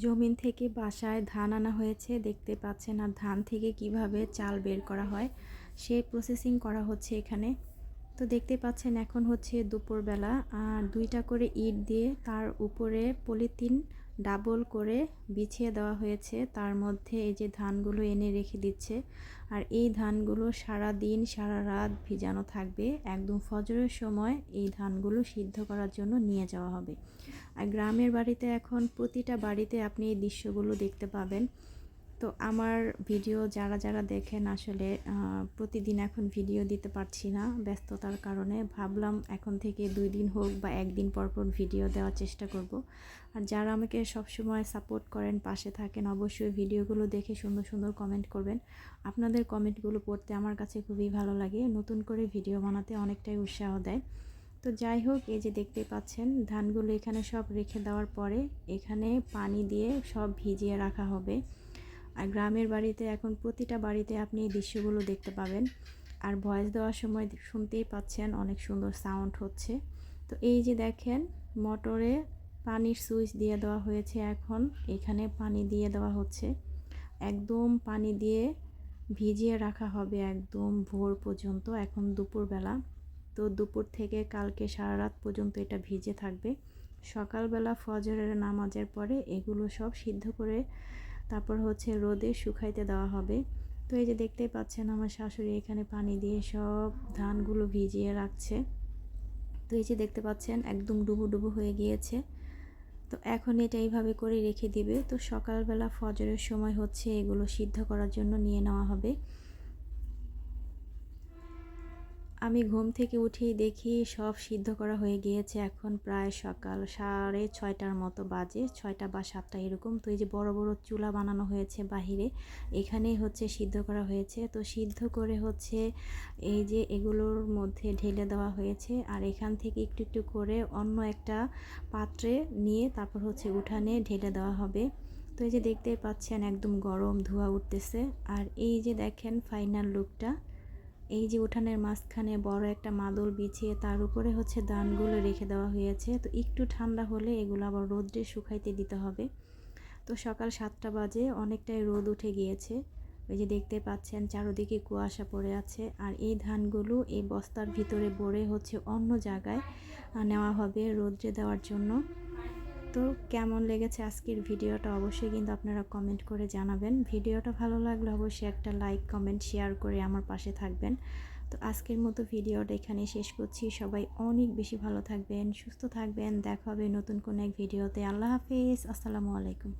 জমিন থেকে বাসায় ধান আনা হয়েছে, দেখতে পাচ্ছেন, আর ধান থেকে কীভাবে চাল বের করা হয় সেই প্রসেসিং করা হচ্ছে এখানে। তো দেখতে পাচ্ছেন, এখন হচ্ছে দুপুরবেলা, আর দুইটা করে ইট দিয়ে তার উপরে পলিথিন ডাবল করে বিছিয়ে দেওয়া হয়েছে। তার মধ্যে এই যে ধানগুলো এনে রেখে দিচ্ছে। আর এই ধানগুলো সারা দিন, সারা রাত ভিজানো থাকবে। একদম ফজরের সময় এই ধানগুলো সিদ্ধ করার জন্য নিয়ে যাওয়া হবে। আর গ্রামের বাড়িতে এখন প্রতিটা বাড়িতে আপনি এই দৃশ্যগুলো দেখতে পাবেন। তো আমার ভিডিও যারা যারা দেখেন আসলে প্রতিদিন এখন ভিডিও দিতে পারছি না ব্যস্ততার কারণে। ভাবলাম এখন থেকে দুই দিন হোক বা একদিন পর পর ভিডিও দেওয়ার চেষ্টা করব। আর যারা আমাকে সবসময় সাপোর্ট করেন, পাশে থাকেন, অবশ্যই ভিডিওগুলো দেখে সুন্দর সুন্দর কমেন্ট করবেন। আপনাদের কমেন্টগুলো পড়তে আমার কাছে খুবই ভালো লাগে। নতুন করে ভিডিও বানাতে অনেকটাই উৎসাহ দেয়। তো যাই হোক, এই যে দেখতে পাচ্ছেন, ধানগুলো এখানে সব রেখে দেওয়ার পরে এখানে পানি দিয়ে সব ভিজিয়ে রাখা হবে। আর গ্রামের বাড়িতে এখন প্রতিটা বাড়িতে আপনি এই দৃশ্যগুলো দেখতে পাবেন। আর ভয়েস দেওয়ার সময় শুনতেই পাচ্ছেন অনেক সুন্দর সাউন্ড হচ্ছে। তো এই যে দেখেন, মোটরে পানির সুইচ দিয়ে দেওয়া হয়েছে এখন। এখানে পানি দিয়ে দেওয়া হচ্ছে। একদম পানি দিয়ে ভিজিয়ে রাখা হবে একদম ভোর পর্যন্ত, এখন দুপুরবেলা। তো দুপুর থেকে কালকে সারা রাত পর্যন্ত এটা ভিজে থাকবে। সকালবেলা ফজরের নামাজের পরে এগুলো সব সিদ্ধ করে তারপর হচ্ছে রোদে শুকাইতে দেওয়া হবে। তো এই যে দেখতেই পাচ্ছেন আমার শাশুড়ি এখানে পানি দিয়ে সব ধানগুলো ভিজিয়ে রাখছে। তো এই যে দেখতে পাচ্ছেন একদম ডুবু ডুবু হয়ে গিয়েছে। তো এখন এটা এইভাবে করে রেখে দিবে। তো সকালবেলা ফজরের সময় হচ্ছে এগুলো সিদ্ধ করার জন্য নিয়ে নেওয়া হবে। আমি ঘুম থেকে উঠেই দেখি সব সিদ্ধ করা হয়ে গিয়েছে। এখন প্রায় সকাল সাড়ে ছয়টার মতো বাজে, ছয়টা বা সাতটা এরকম। তো এই যে বড় বড় চুলা বানানো হয়েছে বাহিরে, এখানেই হচ্ছে সিদ্ধ করা হয়েছে। তো সিদ্ধ করে হচ্ছে এই যে এগুলোর মধ্যে ঢেলে দেওয়া হয়েছে আর এখান থেকে একটু একটু করে অন্য একটা পাত্রে নিয়ে তারপর হচ্ছে উঠানে ঢেলে দেওয়া হবে। তো এই যে দেখতে পাচ্ছেন একদম গরম ধোয়া উঠতেছে। আর এই যে দেখেন ফাইনাল লুকটা এই যে উঠানের মাঝখানে বড় একটা মাদল বিছিয়ে তার উপরে হচ্ছে দানগুলো রেখে দেওয়া হয়েছে। তো একটু ঠান্ডা হলে এগুলো আবার রোদ্রে শুকাইতে দিতে হবে। তো সকাল সাতটা বাজে, অনেকটাই রোদ উঠে গিয়েছে। ওই যে দেখতে পাচ্ছেন চারোদিকে কুয়াশা পড়ে আছে আর এই ধানগুলো এই বস্তার ভিতরে ভরে হচ্ছে অন্য জায়গায় নেওয়া হবে রোদ্রে দেওয়ার জন্য। তো কেমন লেগেছে আজকের ভিডিওটা অবশ্যই কিন্তু আপনারা কমেন্ট করে জানাবেন। ভিডিওটা ভালো লাগলে অবশ্যই একটা লাইক কমেন্ট শেয়ার করে আমার পাশে থাকবেন। তো আজকের মতো ভিডিওটা এখানে শেষ করছি। সবাই অনেক বেশি ভালো থাকবেন, সুস্থ থাকবেন। দেখা হবে নতুন কোনো এক ভিডিওতে। আল্লাহ হাফিজ। আসসালামু আলাইকুম।